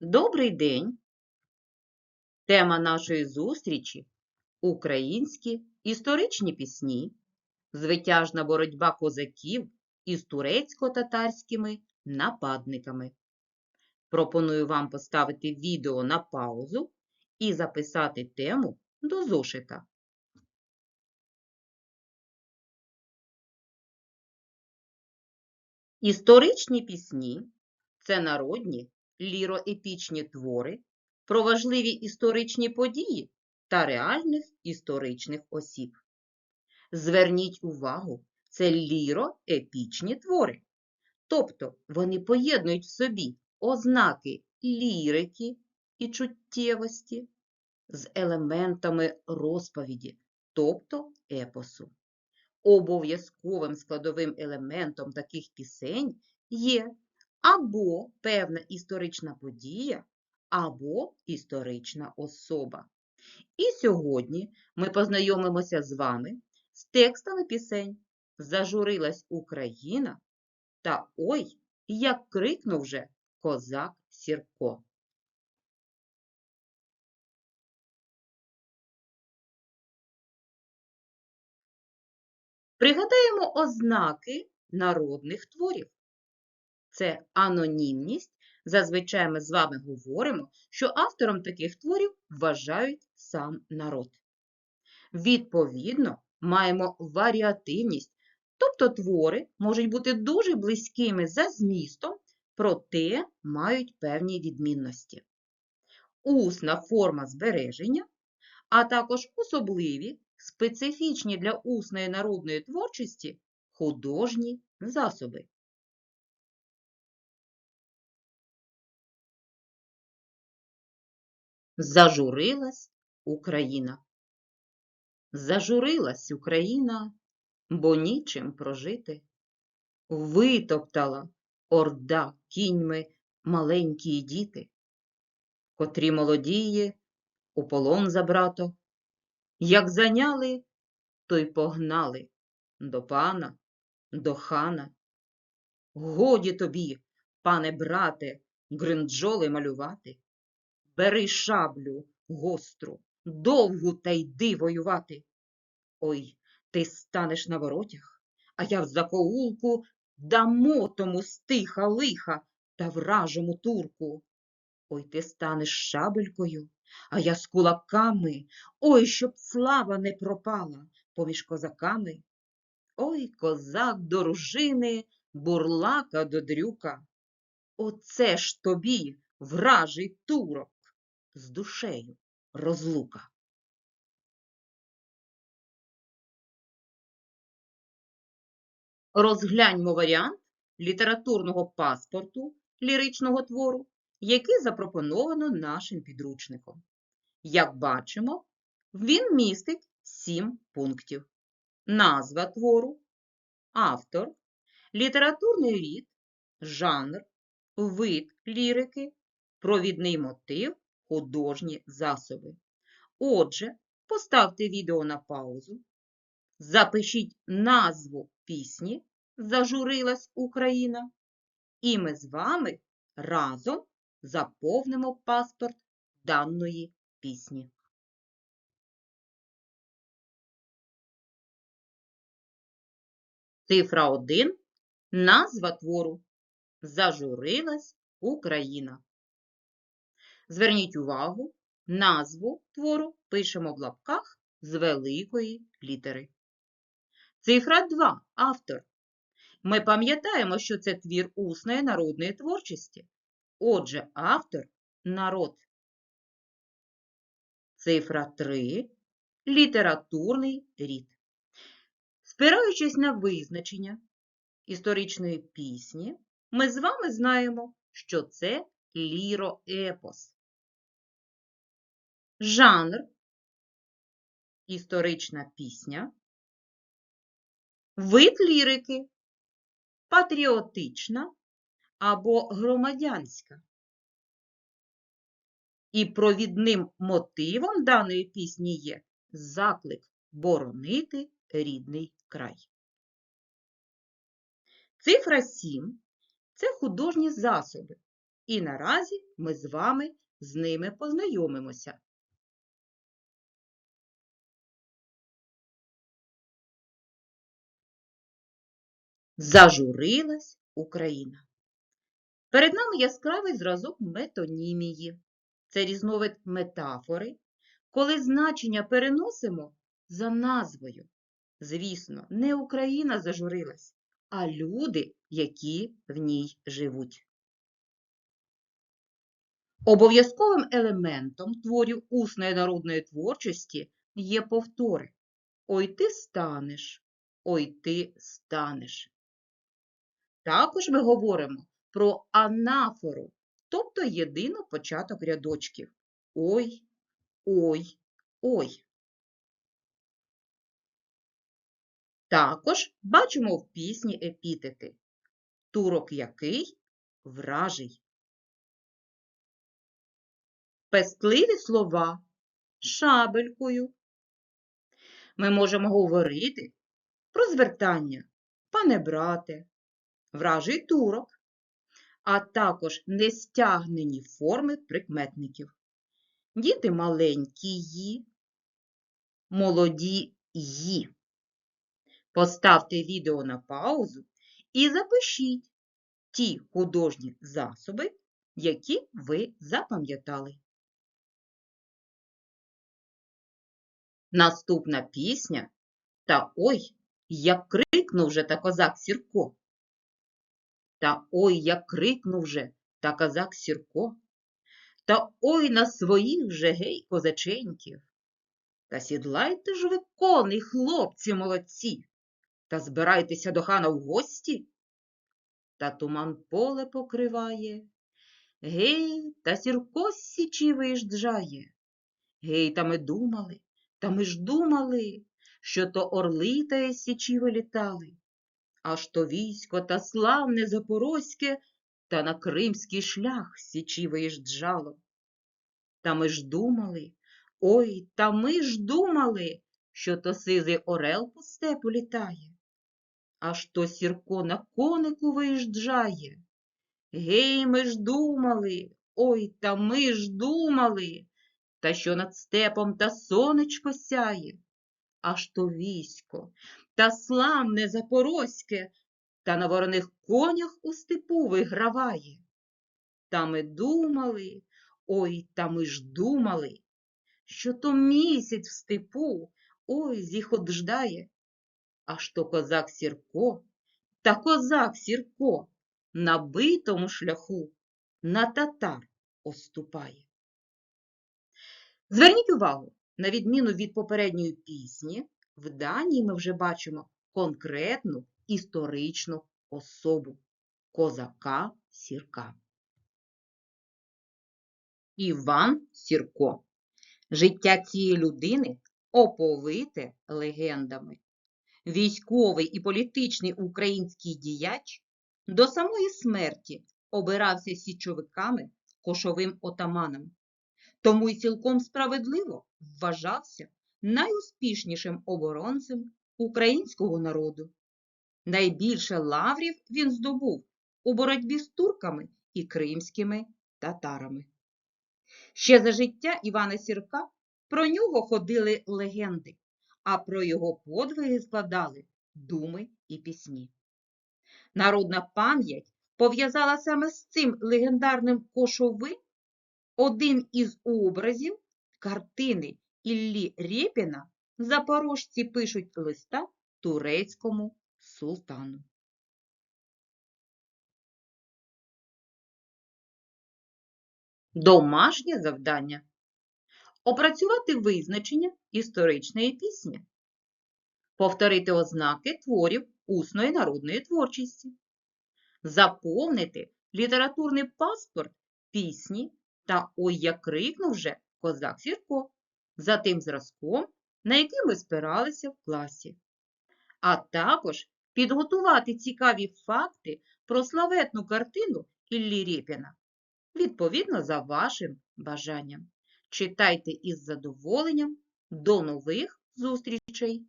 Добрий день! Тема нашої зустрічі українські історичні пісні, звитяжна боротьба козаків із турецько-татарськими нападниками. Пропоную вам поставити відео на паузу і записати тему до зошита. Історичні пісні це народні ліроепічні твори про важливі історичні події та реальних історичних осіб. Зверніть увагу, це ліроепічні твори. Тобто вони поєднують в собі ознаки лірики і чуттєвості з елементами розповіді, тобто епосу. Обов'язковим складовим елементом таких пісень є або певна історична подія, або історична особа. І сьогодні ми познайомимося з вами з текстами пісень Зажурилась Україна та Ой, як крикнув же козак Сірко. Пригадаємо ознаки народних творів. Це анонімність. Зазвичай ми з вами говоримо, що автором таких творів вважають сам народ. Відповідно, маємо варіативність, тобто твори можуть бути дуже близькими за змістом, проте мають певні відмінності. Усна форма збереження, а також особливі, специфічні для усної народної творчості художні засоби. Зажурилась Україна. Зажурилась Україна, бо нічим прожити. Витоптала орда кіньми маленькі діти, котрі молодіє у полон за брато. Як заняли, то й погнали до пана, до хана. Годі тобі, пане брате, гринджоли малювати. Бери шаблю гостру, довгу та йди воювати. Ой, ти станеш на воротях, а я в закоулку дамо тому стиха лиха та вражому турку. Ой, ти станеш шабелькою, а я з кулаками, ой, щоб слава не пропала поміж козаками. Ой, козак до ружини, бурлака до дрюка. Оце ж тобі, вражий турок з душею розлука. Розгляньмо варіант літературного паспорту ліричного твору, який запропоновано нашим підручником. Як бачимо, він містить сім пунктів. Назва твору, автор, літературний рід, жанр, вид лірики, провідний мотив художні засоби. Отже, поставте відео на паузу, запишіть назву пісні Зажурилась Україна, і ми з вами разом заповнимо паспорт даної пісні. Цифра 1. Назва твору Зажурилась Україна. Зверніть увагу, назву твору пишемо в лапках з великої літери. Цифра 2. Автор. Ми пам'ятаємо, що це твір усної народної творчості. Отже, автор народ. Цифра 3. Літературний рід. Спираючись на визначення історичної пісні, ми з вами знаємо, що це ліроепос. Жанр історична пісня, вид лірики патріотична або громадянська. І провідним мотивом даної пісні є заклик боронити рідний край. Цифра 7 це художні засоби. І наразі ми з вами з ними познайомимося. Зажурилась Україна. Перед нами яскравий зразок метонімії. Це різновид метафори, коли значення переносимо за назвою. Звісно, не Україна зажурилась, а люди, які в ній живуть. Обов'язковим елементом творів усної народної творчості є повтори. Ой ти станеш, ой ти станеш. Також ми говоримо про анафору, тобто єдино початок рядочків. Ой, ой, ой. Також бачимо в пісні епітети. Турок який вражий. Пестливі слова шабелькою. Ми можемо говорити про звертання пане брате, вражий турок, а також нестягнені форми прикметників. Діти маленькі ї, молоді ї. Поставте відео на паузу і запишіть ті художні засоби, які ви запам'ятали. Наступна пісня Та ой, як крикнув же та козак Сірко. Та ой, як крикнув же та козак Сірко. Та ой на своїх же гей козаченьків. Та сідлайте ж ви коней, хлопці молодці, та збирайтеся до хана в гості. Та туман поле покриває. Гей, та сірко січі виїжджає. Гей, та ми думали, та ми ж думали, що то орли та січі вилітали, аж то військо та славне запорозьке та на кримський шлях січі виїжджало. Та ми ж думали, ой, та ми ж думали, що то сизий орел по степу літає, аж то сірко на конику виїжджає. Гей, ми ж думали, ой, та ми ж думали, та що над степом та сонечко сяє, аж то військо, та славне запорозьке, та на вороних конях у степу виграває. Та ми думали, ой, та ми ж думали, що то місяць в степу, ой, зіходждає, аж то козак Сірко, та козак Сірко на битому шляху на татар оступає. Зверніть увагу, на відміну від попередньої пісні, в даній ми вже бачимо конкретну історичну особу козака Сірка. Іван Сірко. Життя цієї людини оповите легендами. Військовий і політичний український діяч до самої смерті обирався січовиками кошовим отаманом, тому й цілком справедливо вважався найуспішнішим оборонцем українського народу. Найбільше лаврів він здобув у боротьбі з турками і кримськими татарами. Ще за життя Івана Сірка про нього ходили легенди, а про його подвиги складали думи і пісні. Народна пам'ять пов'язала саме з цим легендарним кошовим один із образів картини Іллі Рєпіна запорожці пишуть листа турецькому султану. Домашнє завдання. Опрацювати визначення історичної пісні, повторити ознаки творів усної народної творчості, заповнити літературний паспорт пісні та ой як крикнув вже козак Сірко за тим зразком, на який ми спиралися в класі, а також підготувати цікаві факти про славетну картину Іллі Рєпіна, відповідно за вашим бажанням. Читайте із задоволенням. До нових зустрічей!